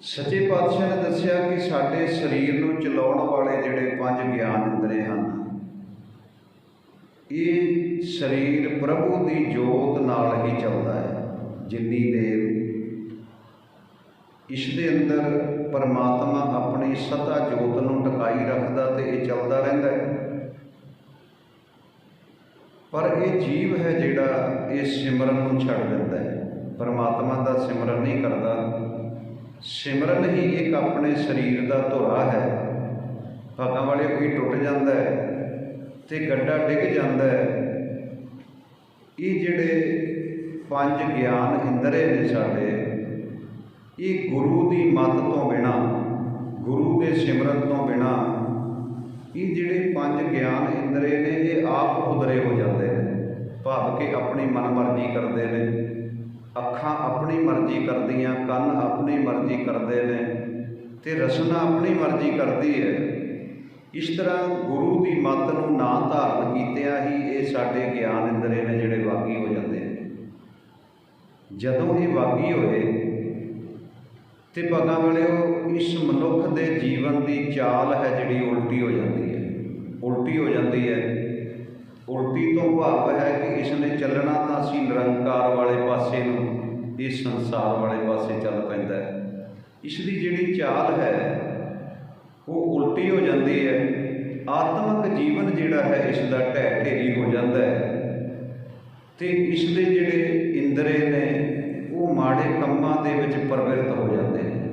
ਸੱਚੇ ਪਾਤਸ਼ਾਹ ਨੇ ਦੱਸਿਆ ਕਿ ਸਾਡੇ ਸਰੀਰ ਨੂੰ ਚਲਾਉਣ ਵਾਲੇ ਜਿਹੜੇ ਪੰਜ ਗਿਆਨ ਇੰਦਰੇ ਹਨ, ਇਹ ਸਰੀਰ ਪ੍ਰਭੂ ਦੀ ਜੋਤ ਨਾਲ ਹੀ ਚੱਲਦਾ ਹੈ, ਜਿੰਨੀ ਦੇਰ ਇਸ ਦੇ ਅੰਦਰ ਪਰਮਾਤਮਾ ਆਪਣੀ ਸਤਾ ਜੋਤ ਨੂੰ ਟਿਕਾਈ ਰੱਖਦਾ ਤੇ ਇਹ ਚੱਲਦਾ ਰਹਿੰਦਾ ਹੈ। ਪਰ ਇਹ ਜੀਵ ਹੈ ਜਿਹੜਾ ਇਹ ਸਿਮਰਨ ਨੂੰ ਛੱਡ ਦਿੰਦਾ ਹੈ। ਪਰਮਾਤਮਾ ਦਾ ਸਿਮਰਨ ਨਹੀਂ ਕਰਦਾ। ਸਿਮਰਨ ਹੀ ਇੱਕ ਆਪਣੇ ਸਰੀਰ ਦਾ ਧੁਰਾ ਹੈ। ਭਾਗਾਂ ਵਾਲੇ ਕੋਈ ਟੁੱਟ ਜਾਂਦਾ ਹੈ ਤੇ ਗੱਡਾ ਡਿੱਗ ਜਾਂਦਾ ਹੈ। ਇਹ ਜਿਹੜੇ ਪੰਜ ਗਿਆਨ ਇੰਦਰੇ ਨੇ ਸਾਡੇ, ਇਹ ਗੁਰੂ ਦੀ ਮੱਤ ਤੋਂ ਬਿਨਾ, ਗੁਰੂ ਦੇ ਸਿਮਰਨ ਤੋਂ ਬਿਨਾ, ਇਹ ਜਿਹੜੇ ਪੰਜ ਗਿਆਨ ਇੰਦਰੇ ਨੇ, ਇਹ ਆਪ ਉਦਰੇ ਹੋ ਜਾਂਦੇ ਨੇ, ਭਾਵ ਕਿ ਆਪਣੀ ਮਨਮਰਜ਼ੀ ਕਰਦੇ ਨੇ। ਅੱਖਾਂ ਆਪਣੀ ਮਰਜ਼ੀ ਕਰਦੀਆਂ, ਕੰਨ ਆਪਣੀ ਮਰਜ਼ੀ ਕਰਦੇ ਨੇ ਤੇ ਰਸਨਾ ਆਪਣੀ ਮਰਜ਼ੀ ਕਰਦੀ ਹੈ। ਇਸ ਤਰ੍ਹਾਂ ਗੁਰੂ ਦੀ ਮੱਤ ਨੂੰ ਨਾ ਧਾਰਨ ਕੀਤਿਆਂ ਹੀ ਇਹ ਸਾਡੇ ਗਿਆਨ ਇੰਦਰੇ ਨੇ ਜਿਹੜੇ ਵਾਗੀ ਹੋ ਜਾਂਦੇ ਨੇ। ਜਦੋਂ ਇਹ ਵਾਗੀ ਹੋਏ ਤੇ ਭਗਾਂ ਉਹ ਇਸ ਮਨੁੱਖ ਦੇ ਜੀਵਨ ਦੀ ਚਾਲ ਹੈ ਜਿਹੜੀ ਉਲਟੀ ਹੋ ਜਾਂਦੀ ਹੈ। ਉਲਟੀ ਹੋ ਜਾਂਦੀ ਹੈ। ਉਲਟੀ ਤੋਂ ਭਾਵ ਹੈ ਕਿ ਇਸ ਨੇ ਚੱਲਣਾ ਤਾਂ ਸੀ ਨਿਰੰਕਾਰ ਵਾਲੇ ਪਾਸੇ ਨੂੰ। ਇਹ ਸੰਸਾਰ ਵਾਲੇ ਪਾਸੇ ਚੱਲ ਪੈਂਦਾ ਹੈ। ਇਸ ਦੀ ਜਿਹੜੀ ਚਾਲ ਹੈ, ਉਹ ਉਲਟੀ ਹੋ ਜਾਂਦੀ ਹੈ। ਆਤਮਿਕ ਜੀਵਨ ਜਿਹੜਾ ਹੈ, ਇਸ ਦਾ ਢਹਿ ਢੇਰੀ ਹੋ ਜਾਂਦਾ ਹੈ। ਤੇ ਇਸ ਦੇ ਜਿਹੜੇ ਇੰਦਰੇ ਨੇ, ਉਹ ਮਾੜੇ ਕੰਮਾਂ ਦੇ ਵਿੱਚ ਪ੍ਰਵਿਰਤ ਹੋ ਜਾਂਦੇ ਨੇ।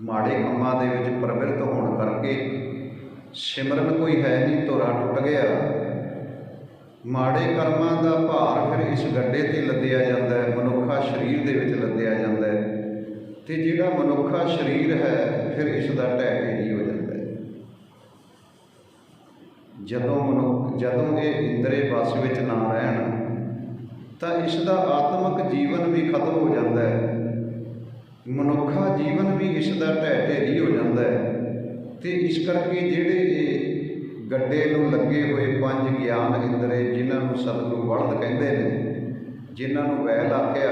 ਮਾੜੇ ਕੰਮਾਂ ਦੇ ਵਿੱਚ ਪ੍ਰਵਿਰਤ ਹੋਣ ਕਰਕੇ ਸਿਮਰਨ ਕੋਈ ਹੈ ਨਹੀਂ, ਧੁਰਾ ਟੁੱਟ ਗਿਆ। ਮਾੜੇ ਕਰਮਾਂ ਦਾ ਭਾਰ ਫਿਰ ਇਸ ਗੱਡੇ ਤੇ ਲੱਦਿਆ ਜਾਂਦਾ ਹੈ, ਮਨੁੱਖਾ ਸਰੀਰ ਦੇ ਵਿੱਚ ਲੱਦਿਆ ਜਾਂਦਾ ਹੈ ਤੇ ਜਿਹੜਾ ਮਨੁੱਖਾ ਸਰੀਰ ਹੈ, ਫਿਰ ਇਸ ਦਾ ਢਹਿ ਢੇਰੀ ਹੋ ਜਾਂਦਾ ਹੈ। ਜਦੋਂ ਮਨੁੱਖ, ਜਦੋਂ ਇਹ ਇੰਦਰੇ ਵਸ ਵਿੱਚ ਨਾ ਰਹਿਣ, ਤਾਂ ਇਸ ਦਾ ਆਤਮਿਕ ਜੀਵਨ ਵੀ ਖਤਮ ਹੋ ਜਾਂਦਾ ਹੈ। ਮਨੁੱਖਾ ਜੀਵਨ ਵੀ ਇਸ ਦਾ ਢਹਿ ਢੇਰੀ ਹੋ ਜਾਂਦਾ ਹੈ ਤੇ ਇਸ ਕਰਕੇ ਜਿਹੜੇ ਇਹ ਗੱਡੇ ਨੂੰ ਲੱਗੇ ਹੋਏ ਪੰਜ ਗਿਆਨ ਇੰਦਰੇ ਜਿਨ੍ਹਾਂ ਨੂੰ ਸਤਿਗੁਰੂ ਵਲਦ ਕਹਿੰਦੇ ਨੇ, ਜਿਨ੍ਹਾਂ ਨੂੰ ਵੈਲ ਆਖਿਆ,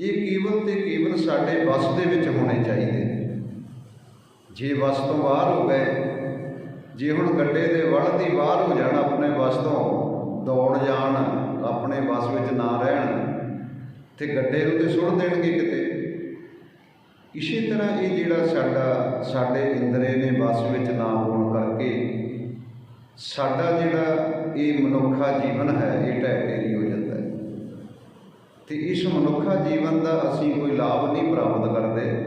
ਇਹ ਕੇਵਲ ਤੇ ਕੇਵਲ ਸਾਡੇ ਵਸ ਦੇ ਵਿੱਚ ਹੋਣੇ ਚਾਹੀਦੇ ਨੇ। ਜੇ ਵਸ ਤੋਂ ਬਾਹਰ ਹੋ ਗਏ, ਜੇ ਹੁਣ ਗੱਡੇ ਦੇ ਵਲ ਦੀ ਬਾਹਰ ਹੋ ਜਾਣ ਆਪਣੇ ਵਸ ਤੋਂ, ਦੌੜ ਜਾਣ, ਆਪਣੇ ਵਸ ਵਿੱਚ ਨਾ ਰਹਿਣ, ਤੇ ਗੱਡੇ ਨੂੰ ਤੇ ਸੁੱਟ ਦੇਣਗੇ ਕਿਤੇ? ਇਸੇ ਤਰ੍ਹਾਂ ਇਹ ਜਿਹੜਾ ਸਾਡਾ, ਸਾਡੇ ਇੰਦਰੇ ਨੇ ਵਸ ਵਿੱਚ ਨਾ ਹੋਣ ਕਰਕੇ ਸਾਡਾ ਜਿਹੜਾ ਇਹ ਮਨੁੱਖਾ ਜੀਵਨ ਹੈ, ਇਹ ਢਹਿ ਹੋ ਜਾਂਦਾ ਹੈ। ਤੇ ਇਸ ਮਨੁੱਖਾ ਜੀਵਨ ਦਾ ਅਸੀਂ ਕੋਈ ਲਾਭ ਨਹੀਂ ਪ੍ਰਾਪਤ ਕਰਦੇ।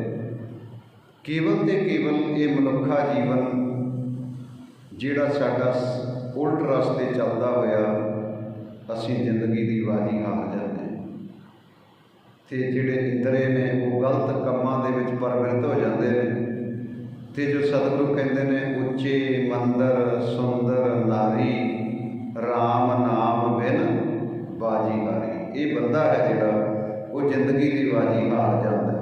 ਕੇਵਲ ਤੇ ਕੇਵਲ ਇਹ ਮਨੁੱਖਾ ਜੀਵਨ ਜਿਹੜਾ ਸਾਡਾ ਉਲਟ ਰਸਤੇ ਚੱਲਦਾ ਹੋਇਆ, ਅਸੀਂ ਜ਼ਿੰਦਗੀ ਦੀ ਬਾਜੀ ਹਾਰ ਜਾਂਦੇ ਹਾਂ। ਤੇ ਜਿਹੜੇ ਇੰਦਰੇ ਨੇ, ਉਹ ਗਲਤ ਕੰਮਾਂ ਦੇ ਵਿੱਚ ਪਰਵਿਰਤ ਹੋ ਜਾਂਦੇ ਨੇ। ਤੇ ਜੋ ਸਤਿਗੁਰੂ ਕਹਿੰਦੇ ਨੇ, ਉੱਚੇ ਮੰਦਰ, ਸੁੰਦਰ ਨਾਰੀ RAM ਨਾਮ ਬਿਨ ਬਾਜੀ ਹਾਰੀ ਇਹ ਬੰਦਾ ਹੈ ਜਿਹੜਾ ਉਹ ਜ਼ਿੰਦਗੀ ਦੀ ਬਾਜੀ ਹਾਰ ਜਾਂਦਾ